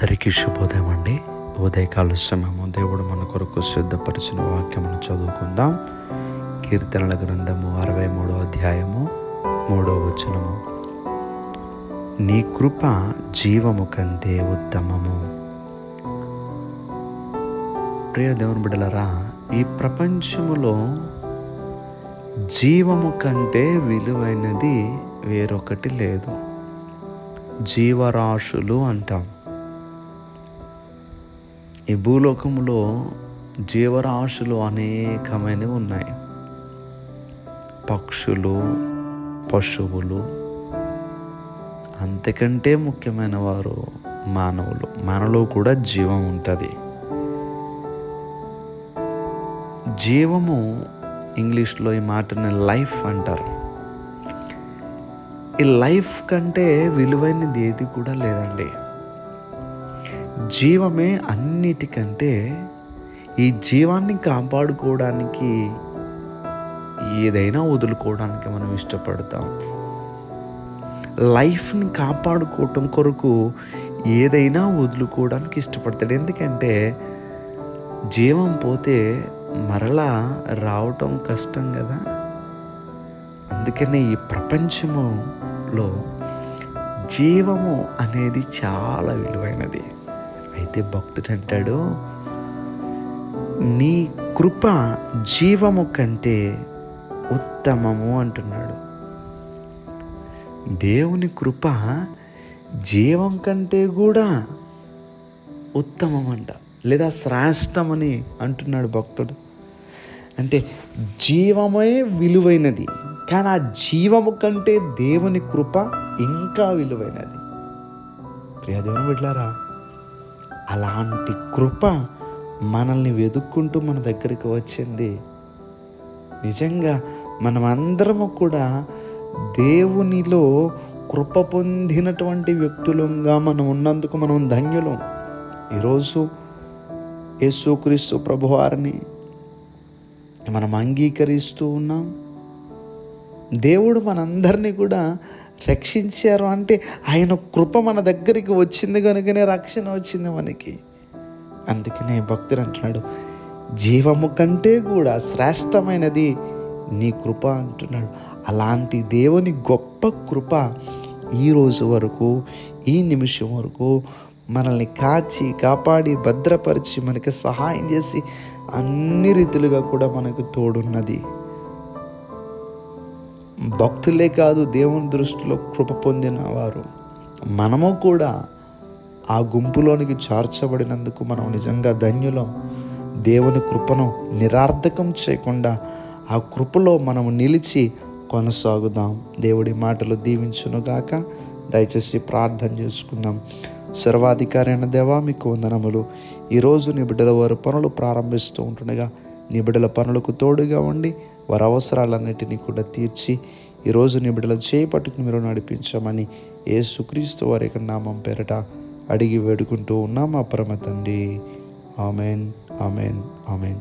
అందరికీ శుభోదయం అండి ఉదయకాల సమయము దేవుడు మన కొరకు సిద్ధపరిచిన వాక్యమును చదువుకుందాం. కీర్తనల గ్రంథము అరవై మూడో అధ్యాయము మూడో వచనము. నీ కృప జీవము కంటే ఉత్తమము. ప్రియ దేవుని బిడ్డలరా ఈ ప్రపంచములో జీవము కంటే విలువైనది వేరొకటి లేదు. జీవరాశులు అంటాం. ఈ భూలోకంలో జీవరాశులు అనేకమైనవి ఉన్నాయి. పక్షులు పశువులు అంతకంటే ముఖ్యమైన వారు మానవులు. మనలో కూడా జీవం ఉంటుంది. జీవము ఇంగ్లీష్లో ఈ మాటని లైఫ్ అంటారు. ఈ లైఫ్ కంటే విలువైనది ఏది కూడా లేదండి. జీవమే అన్నిటికంటే ఈ జీవాన్ని కాపాడుకోవడానికి ఏదైనా వదులుకోవడానికి మనం ఇష్టపడతాం. లైఫ్ని కాపాడుకోవటం కొరకు ఏదైనా వదులుకోవడానికి ఇష్టపడతాడు. ఎందుకంటే జీవం పోతే మరలా రావటం కష్టం కదా. అందుకనే ఈ ప్రపంచములో జీవము అనేది చాలా విలువైనది. అయితే భక్తుడు అంటాడు నీ కృప జీవము కంటే ఉత్తమము అంటున్నాడు. దేవుని కృప జీవం కంటే కూడా ఉత్తమం లేదా శ్రేష్టమని అంటున్నాడు భక్తుడు. అంటే జీవమే విలువైనది కానీ ఆ జీవము కంటే దేవుని కృప ఇంకా విలువైనది. ప్రియదేవుని బిడ్లారా అలాంటి కృప మనల్ని వెతుక్కుంటూ మన దగ్గరికి వచ్చింది. నిజంగా మనమందరము కూడా దేవునిలో కృప పొందినటువంటి వ్యక్తులుగా మనం ఉన్నందుకు మనం ధన్యులం. ఈరోజు యేసుక్రీస్తు ప్రభువారిని మనం అంగీకరిస్తూ ఉన్నాం. దేవుడు మనందరినీ కూడా రక్షించారు. అంటే ఆయన కృప మన దగ్గరికి వచ్చింది కనుకనే రక్షణ వచ్చింది మనకి. అందుకనే భక్తుడు అంటున్నాడు జీవము కంటే కూడా శ్రేష్టమైనది నీ కృప అంటున్నాడు. అలాంటి దేవుని గొప్ప కృప ఈ రోజు వరకు ఈ నిమిషం వరకు మనల్ని కాచి కాపాడి భద్రపరిచి మనకి సహాయం చేసి అన్ని రీతులుగా కూడా మనకు తోడున్నది. భక్తులే కాదు దేవుని దృష్టిలో కృప పొందిన వారు. మనము కూడా ఆ గుంపులోనికి చేర్చబడినందుకు మనం నిజంగా ధన్యులం. దేవుని కృపను నిరార్థకం చేయకుండా ఆ కృపలో మనము నిలిచి కొనసాగుదాం. దేవుడి మాటలు దీవించునుగాక. దయచేసి ప్రార్థన చేసుకుందాం. సర్వాధికారి అయిన దేవా మీకు వందనములు. ఈరోజు నీ బిడ్డల వారు పనులు ప్రారంభిస్తూ ఉంటుండగా నీ బిడ్డల పనులకు తోడుగా ఉండి వారి అవసరాలన్నిటినీ కూడా తీర్చి ఈరోజు నీ బిడ్డల చేపట్టుకుని మీరు నడిపించమని ఏ సుక్రీస్తు వారి యొక్క నామం పేరట అడిగి వేడుకుంటూ ఉన్నాం అప్రమ తండ్రి. Amen amen amen.